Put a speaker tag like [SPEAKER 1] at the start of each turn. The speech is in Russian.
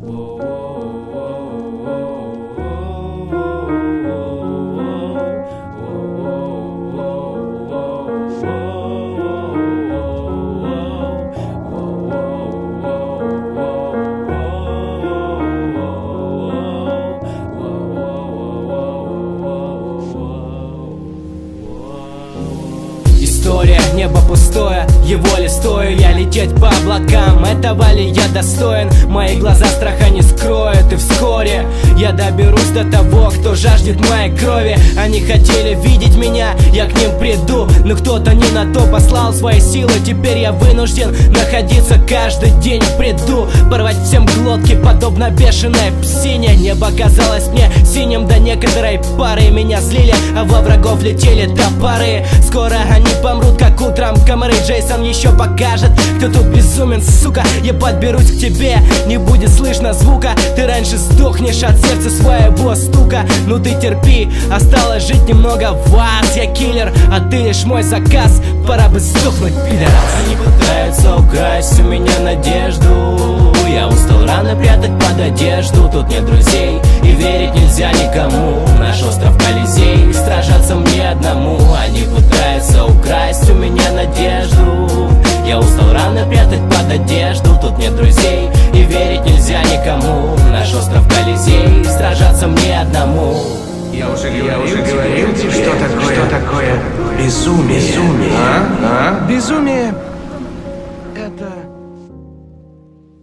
[SPEAKER 1] whoa, whoa. Небо пустое, его ли стою я лететь по облакам? Этого ли я достоин, мои глаза страха не скроют И вскоре я доберусь до того, кто жаждет моей крови. Они хотели видеть меня, я к ним приду Но кто-то не на то послал свои силы. Теперь я вынужден находиться каждый день в бреду. Порвать всем глотки, подобно бешеной псине. Небо казалось мне синим до некоторой пары. Меня злили, а во врагов летели топоры. Скоро они помрут, как утром комары. Джейсон еще покажет, кто тут безумен, сука. Я подберусь к тебе, не будет слышно звука. Ты раньше сдохнешь от сердца своего стука. Ну ты терпи, осталось жить немного. Вас Я киллер, а ты лишь мой заказ Пора бы сдохнуть, пидорас. Они пытаются украсть у меня надежду. Я устал рано прятать под одежду. Тут нет друзей и верить нельзя никому. Наш остров Колизей, сражаться мне одному. Они пытаются украсть у меня надежду. Я устал рано прятать под одежду. Тут нет друзей и верить нельзя никому. Наш остров
[SPEAKER 2] Я уже говорил, я уже говорил тебе, что такое, что такое безумие. Безумие. А? А? Безумие – это…